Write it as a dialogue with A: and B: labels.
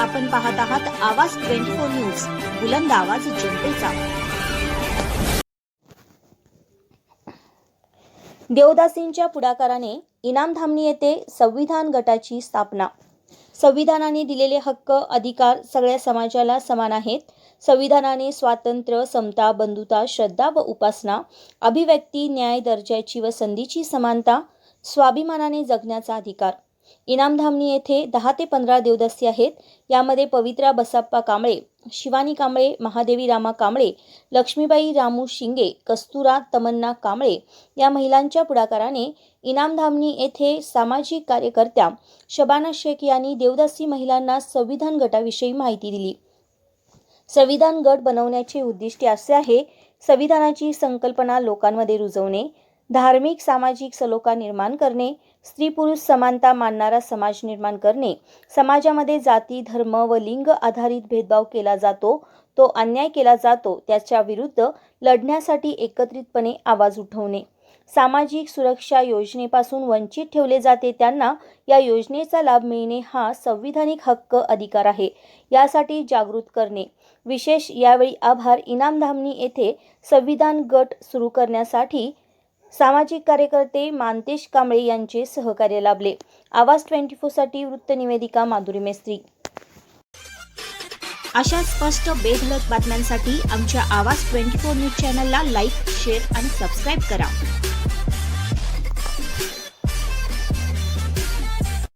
A: आपण पाहत आहात आवाज ट्वेंटी फोर न्यूज बुलंद आवाज जनतेचा. देवदासींच्या पुढाकाराने इनामधामणी येथे संविधान गटाची स्थापना. संविधानाने दिलेले हक्क अधिकार सगळ्या समाजाला समान आहेत. संविधानाने स्वातंत्र्य समता बंधुता श्रद्धा व उपासना अभिव्यक्ती न्याय दर्जाची व संधीची समानता स्वाभिमानाने जगण्याचा अधिकार. इनामधामणी येथे दहा ते पंधरा देवदासी आहेत. यामध्ये पवित्रा बसाप्पा कांबळे शिवानी कांबळे महादेवी रामा कांबळे लक्ष्मीबाई रामू शिंगे कस्तुरा तमन्ना कांबळे या महिलांच्या पुढाकाराने इनामधामणी येथे सामाजिक कार्यकर्त्या शबाना शेख यांनी देवदासी महिलांना संविधान गटाविषयी माहिती दिली. संविधान गट बनवण्याचे उद्दिष्ट असे आहे संविधानाची संकल्पना लोकांमध्ये रुजवणे धार्मिक सामाजिक सलोखा निर्माण करणे स्त्री पुरुष समानता मानणारा समाज निर्माण करणे. समाजामध्ये जाती धर्म व लिंग आधारित भेदभाव केला जातो तो अन्याय केला जातो त्याच्या विरुद्ध लढण्यासाठी एकत्रितपणे आवाज उठवणे. सामाजिक सुरक्षा योजनेपासून वंचित ठेवले जाते त्यांना या योजनेचा लाभ मिळणे हा संविधानिक हक्क अधिकार आहे यासाठी जागृत करणे. विशेष यावेळी आभार इनामधामणी येथे संविधान गट सुरू करण्यासाठी सामाजिक कार्यकर्ते मानतेश कांबळे यांचे सहकार्य लाभले. आवाज ट्वेंटी फोरसाठी वृत्तनिवेदिका माधुरी मेस्त्री. अशा स्पष्ट बेधडक बातम्यांसाठी आमच्या आवाज ट्वेंटी फोर न्यूज चॅनलला लाईक शेअर आणि सबस्क्राईब करा.